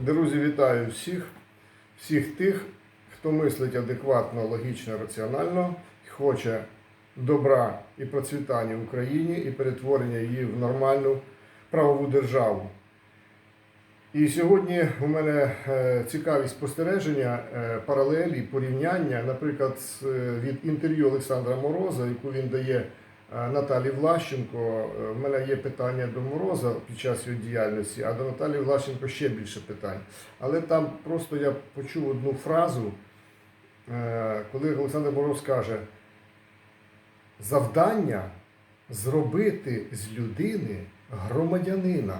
Друзі, вітаю всіх, всіх тих, хто мислить адекватно, логічно, раціонально, хоче добра і процвітання Україні і перетворення її в нормальну правову державу. І сьогодні у мене е, цікаві спостереження, е, паралелі, порівняння, наприклад, е, від інтерв'ю Олександра Мороза, яку він дає Наталі Влащенко. Е, В мене є питання до Мороза під час його діяльності, а до Наталі Влащенко ще більше питань. Але там просто я почув одну фразу, е, коли Олександр Мороз каже: завдання зробити з людини громадянина.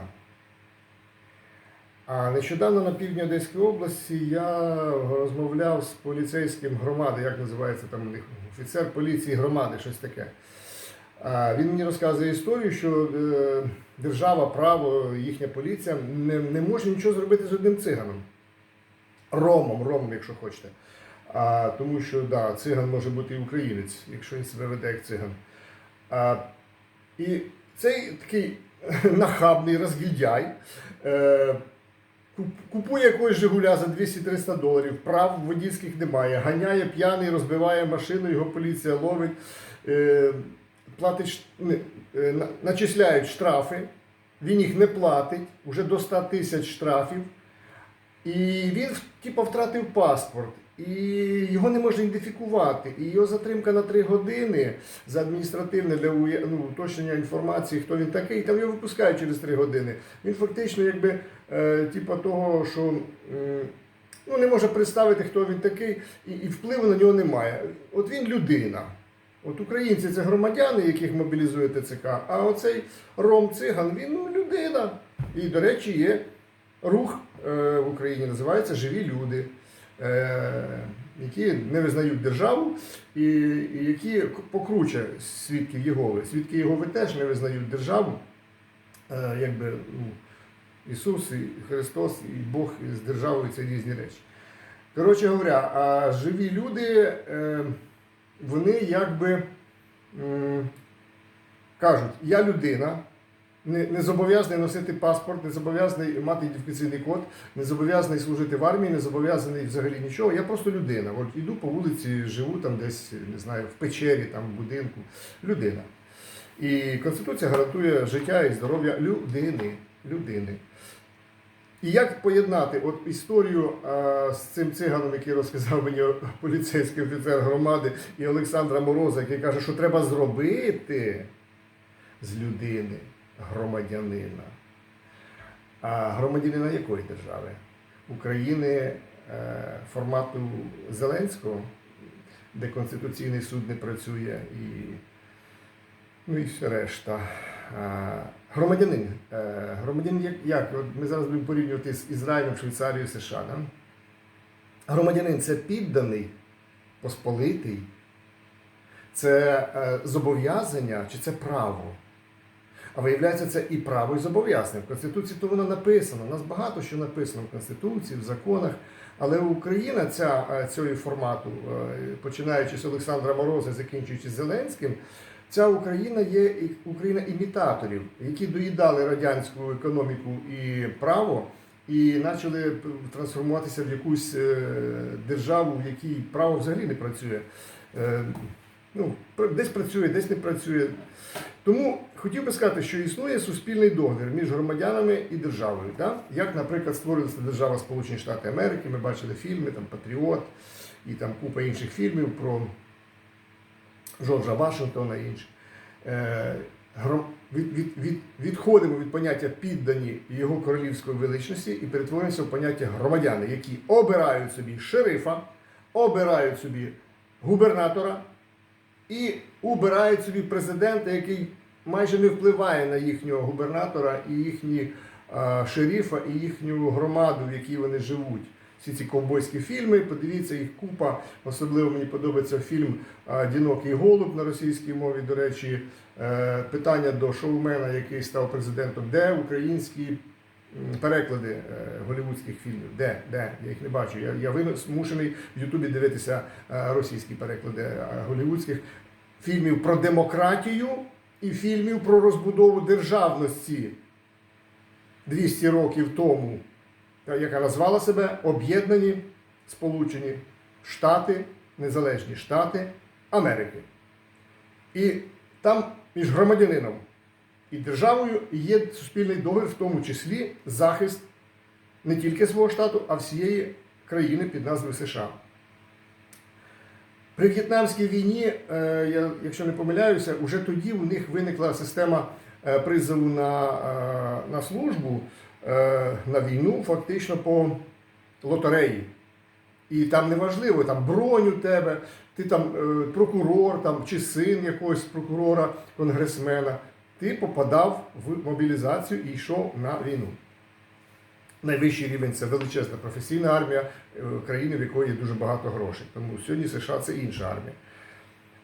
А нещодавно на півдні Одеської області я розмовляв з поліцейським громади, як називається там у них офіцер поліції громади, щось таке. Він мені розказує історію, що е, держава, право, їхня поліція не, не може нічого зробити з одним циганом. Ромом, ромом, якщо хочете. А, тому що да, циган може бути і українець, якщо він себе веде як циган. А, і цей такий нахабний розгільдяй. Е, Купує якогось Жигуля за 200-300 доларів, прав водійських немає, ганяє п'яний, розбиває машину, його поліція ловить, е, платить, е, на- начисляють штрафи, він їх не платить, вже до 100 тисяч штрафів. І він типу, втратив паспорт, і його не можна ідентифікувати. І його затримка на 3 години за адміністративне для ну, уточнення інформації, хто він такий, там його випускають через 3 години. Він фактично, якби, е, типу того, що м, ну, не може представити, хто він такий, і, і впливу на нього немає. От він людина. От українці це громадяни, яких мобілізує ТЦК, а оцей Ром Циган, він ну, людина. І, до речі, є рух е, в Україні, називається Живі люди, е, які не визнають державу і, і які покруче свідків Єгови. Свідки Єгови теж не визнають державу. Е, якби, ну, Ісус, і Христос, і Бог з державою це різні речі. Коротше говоря, а живі люди, е, вони якби кажуть, я людина, не, не зобов'язаний носити паспорт, не зобов'язаний мати ідентифікаційний код, не зобов'язаний служити в армії, не зобов'язаний взагалі нічого. Я просто людина. От іду по вулиці, живу там десь, не знаю, в печері, там, в будинку. Людина. І Конституція гарантує життя і здоров'я людини. людини. І як поєднати от історію а, з цим циганом, який розказав мені поліцейський офіцер громади, і Олександра Мороза, який каже, що треба зробити з людини громадянина. А громадянина якої держави? України е, формату Зеленського, де Конституційний суд не працює і, ну і все решта. Громадянин. Е, Громадянин як, як? Ми зараз будемо порівнювати з Ізраїлем, Швейцарією, США. Да? Громадянин це підданий, посполитий, це е, зобов'язання чи це право? А виявляється, це і право, і зобов'язання. В Конституції то воно написано. У нас багато що написано в Конституції, в законах. Але Україна ця, е, цього формату, починаючи з Олександра Мороза, закінчуючи Зеленським, ця Україна є Україна імітаторів, які доїдали радянську економіку і право. І почали трансформуватися в якусь е, державу, в якій право взагалі не працює. Е, Ну, десь працює, десь не працює. Тому хотів би сказати, що існує суспільний договір між громадянами і державою. Да? Як, наприклад, створилася держава Сполучені Штати Америки, ми бачили фільми, там Патріот і там купа інших фільмів про Джорджа Вашингтона і інші. Е, від, від, від, відходимо від поняття піддані його королівської величності і перетворюємося в поняття громадяни, які обирають собі шерифа, обирають собі губернатора і обирають собі президента, який майже не впливає на їхнього губернатора і їхні а, шерифа, і їхню громаду, в якій вони живуть. Всі ці ковбойські фільми, подивіться, їх купа. Особливо мені подобається фільм а, Одинокий голуб на російській мові. До речі, Е, питання до шоумена, який став президентом, де українські переклади е, голівудських фільмів? Де? Де? Я їх не бачу. Я, я змушений в Ютубі дивитися е, російські переклади голівудських фільмів про демократію і фільмів про розбудову державності 200 років тому. Яка назвала себе Об'єднані Сполучені Штати, Незалежні Штати Америки. І там між громадянином і державою є суспільний договір, в тому числі захист не тільки свого штату, а всієї країни під назвою США. При В'єтнамській війні, е, якщо не помиляюся, вже тоді у них виникла система е, призову на, е, на службу на війну, фактично по лотереї. І там неважливо, там бронь у тебе, ти там е, прокурор там, чи син якогось прокурора, конгресмена, ти попадав в мобілізацію і йшов на війну. Найвищий рівень це величезна професійна армія е, країни, в якої є дуже багато грошей. Тому сьогодні США це інша армія.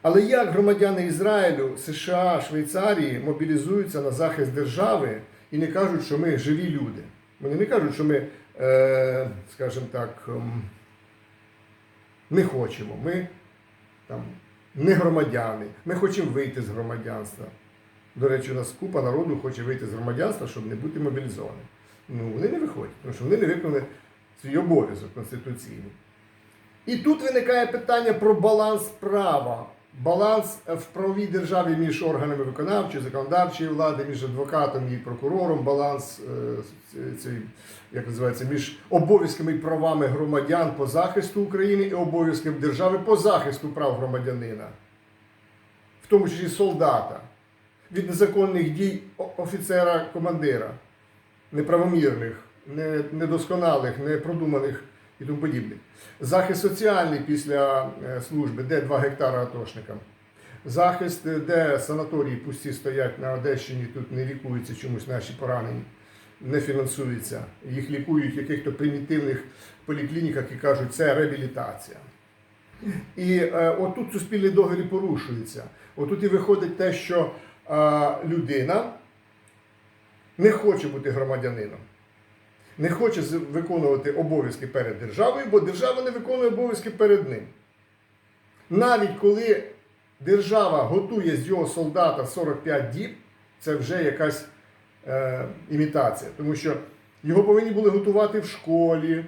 Але як громадяни Ізраїлю, США, Швейцарії мобілізуються на захист держави і не кажуть, що ми живі люди? Вони не кажуть, що ми, е, скажімо так, ем, не хочемо. Ми там не громадяни, ми хочемо вийти з громадянства. До речі, у нас купа народу хоче вийти з громадянства, щоб не бути мобілізованим. Ну, вони не виходять, тому що вони не виконали свій обов'язок конституційний. І тут виникає питання про баланс права. Баланс в правовій державі між органами виконавчої, законодавчої влади, між адвокатом і прокурором, баланс е, цей, як називається, між обов'язками і правами громадян по захисту України і обов'язками держави по захисту прав громадянина, в тому числі солдата, від незаконних дій офіцера-командира неправомірних, не- недосконалих, непродуманих і тому подібне. Захист соціальний після е, служби, де 2 гектара атошникам. Захист, е, де санаторії пусті стоять на Одещині, тут не лікуються чомусь наші поранені, не фінансуються. Їх лікують в якихось примітивних поліклініках і кажуть, це реабілітація. І е, отут суспільний договір порушується. Отут і виходить те, що е, людина не хоче бути громадянином, не хоче виконувати обов'язки перед державою, бо держава не виконує обов'язки перед ним. Навіть коли держава готує з його солдата 45 діб, це вже якась е, імітація, тому що його повинні були готувати в школі,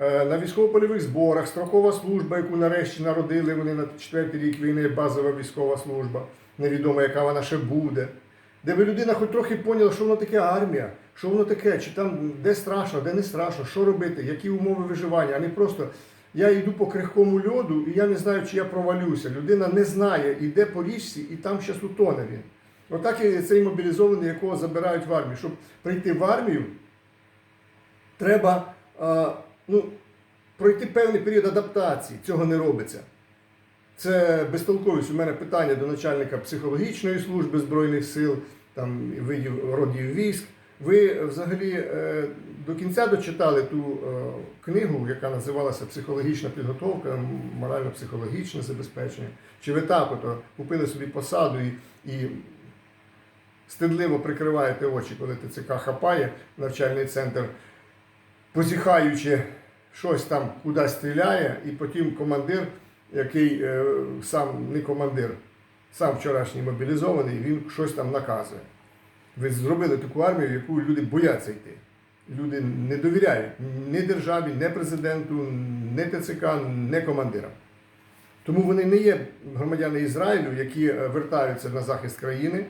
е, на військово-польових зборах, строкова служба, яку нарешті народили вони на четвертий рік війни, базова військова служба, невідомо, яка вона ще буде. Де би людина хоч трохи поняла, що воно таке армія, що воно таке, чи там де страшно, де не страшно, що робити, які умови виживання, а не просто я йду по крихкому льоду і я не знаю, чи я провалюся. Людина не знає, іде по річці, і там щас утоне він. Отак і цей мобілізований, якого забирають в армію. Щоб прийти в армію, треба ну, пройти певний період адаптації. Цього не робиться. Це безтолковість. У мене питання до начальника психологічної служби Збройних сил, там видів родів військ. Ви взагалі е, до кінця дочитали ту е, книгу, яка називалася Психологічна підготовка, морально-психологічне забезпечення. Чи ви так ото купили собі посаду і, і стидливо прикриваєте очі, коли ТЦК хапає навчальний центр, позіхаючи, щось там кудись стріляє, і потім командир, який е, сам не командир, сам вчорашній мобілізований, він щось там наказує. Ви зробили таку армію, в яку люди бояться йти. Люди не довіряють ні державі, ні президенту, ні ТЦК, ні командирам. Тому вони не є громадяни Ізраїлю, які е, вертаються на захист країни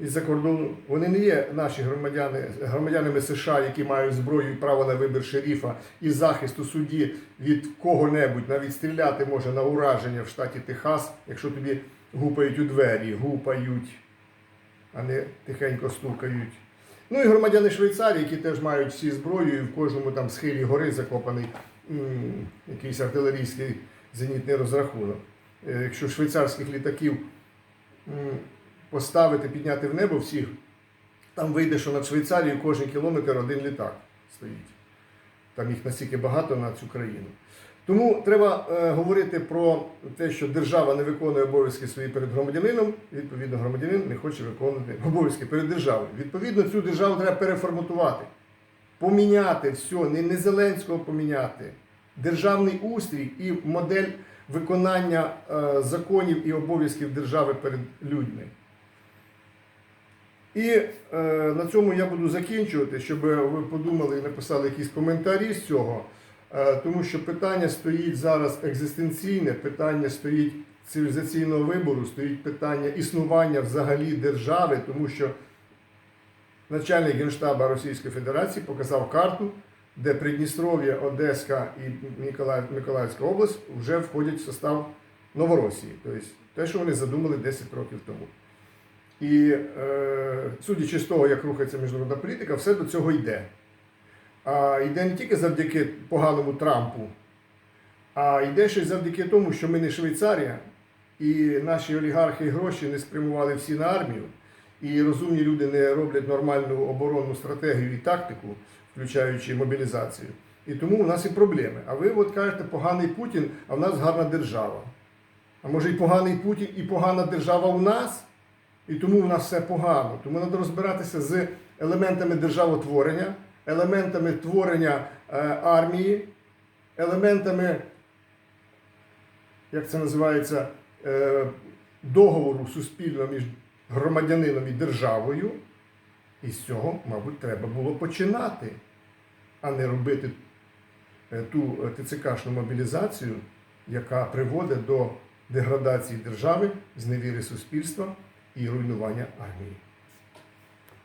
із-за кордону. Вони не є наші громадяни, громадянами США, які мають зброю і право на вибір шеріфа і захист у суді від кого-небудь, навіть стріляти може на ураження в штаті Техас, якщо тобі гупають у двері, гупають, а не тихенько стукають. Ну і громадяни Швейцарії, які теж мають всі зброю, і в кожному там схилі гори закопаний м, якийсь артилерійський зенітний розрахунок. Е, Якщо швейцарських літаків поставити, підняти в небо всіх, там вийде, що над Швейцарією кожен кілометр один літак стоїть. Там їх настільки багато на цю країну. Тому треба е, говорити про те, що держава не виконує обов'язки свої перед громадянином. Відповідно, громадянин не хоче виконувати обов'язки перед державою. Відповідно, цю державу треба переформатувати, поміняти все, не, не Зеленського поміняти. Державний устрій і модель виконання е, законів і обов'язків держави перед людьми. І е, на цьому я буду закінчувати, щоб ви подумали і написали якісь коментарі з цього. Е, тому що питання стоїть зараз екзистенційне, питання стоїть цивілізаційного вибору, стоїть питання існування взагалі держави, тому що начальник Генштаба Російської Федерації показав карту, де Придністров'я, Одеська і Миколаїв, Миколаївська область вже входять в состав Новоросії. Тобто те, що вони задумали 10 років тому. І е, судячи з того, як рухається міжнародна політика, все до цього йде. А йде не тільки завдяки поганому Трампу, а йде ще й завдяки тому, що ми не Швейцарія, і наші олігархи і гроші не спрямували всі на армію, і розумні люди не роблять нормальну оборонну стратегію і тактику, включаючи мобілізацію. І тому у нас і проблеми. А ви от кажете, поганий Путін, а в нас гарна держава. А може і поганий Путін, і погана держава у нас? І тому в нас все погано. Тому треба розбиратися з елементами державотворення, елементами творення е, армії, елементами, як це називається, е, договору суспільного між громадянином і державою. І з цього, мабуть, треба було починати, а не робити е, ту ТЦКшну мобілізацію, яка приводить до деградації держави, зневіри суспільства і руйнування армії.